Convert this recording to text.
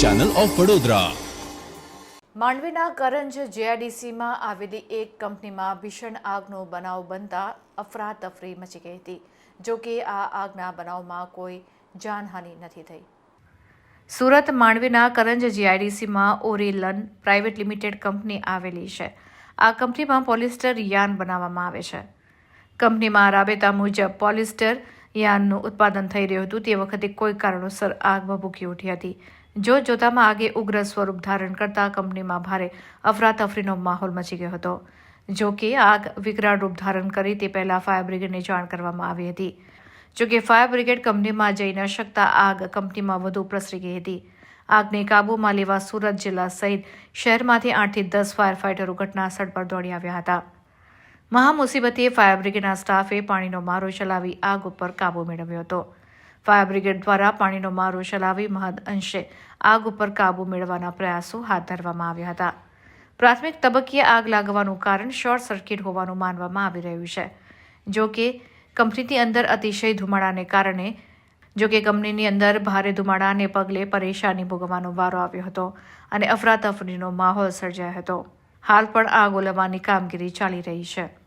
Channel of Vadodara માંડવીના કરંજ જેઆઈડીસીમાં આવેલી એક કંપનીમાં ભીષણ આગનો બનાવ બનતા અફરાતફરી મચી ગઈ હતી. જો કે આ આગના બનાવમાં કોઈ જાનહાનિ નથી થઈ. સુરત માંડવીના કરંજ જીઆઈડીસીમાં ઓરિલન પ્રાઇવેટ લિમિટેડ કંપની આવેલી છે. આ કંપનીમાં પોલિસ્ટર યાન બનાવવામાં આવે છે. કંપનીમાં રાબેતા મુજબ પોલિસ્ટર યાનનું ઉત્પાદન થઈ રહ્યું હતું તે વખતે કોઈ કારણોસર આગ ભભૂકી ઉઠી હતી. જો જોતામાં આગે ઉગ્ર સ્વરૂપ ધારણ કરતા કંપનીમાં ભારે અફરાતફરીનો માહોલ મચી ગયો હતો. જો કે આગ વિકરાળ રૂપ ધારણ કરી તે પહેલાં ફાયર બ્રિગેડને જાણ કરવામાં આવી હતી. જો કે ફાયર બ્રિગેડ કંપનીમાં જઈ ન શકતા આગ કંપનીમાં વધુ પ્રસરી ગઈ હતી. આગને કાબૂમાં લેવા સુરત જિલ્લા સહિત શહેરમાંથી આઠથી દસ ફાયર ફાઇટરો ઘટના સ્થળ પર દોડી આવ્યા હતા. મહા મુસીબતે ફાયર બ્રિગેડના સ્ટાફે પાણીનો મારો ચલાવી આગ ઉપર કાબૂ મેળવ્યો હતો. ફાયર બ્રિગેડ દ્વારા પાણીનો મારો ચલાવી મહદ અંશે આગ ઉપર કાબૂ મેળવવાના પ્રયાસો હાથ ધરવામાં આવ્યા હતા. પ્રાથમિક તબક્કે આગ લાગવાનું કારણ શોર્ટ સર્કિટ હોવાનું માનવામાં આવી રહ્યું છે. જો કે, કંપનીની અંદર અતિશય ધુમાડાને કારણે, જો કે કંપનીની અંદર ભારે ધુમાડાને પગલે પરેશાની ભોગવવાનો વારો આવ્યો હતો અને અફરાતફરીનો માહોલ સર્જાયો હતો. હાલ પણ આગ ઓલવવાની કામગીરી ચાલી રહી છે.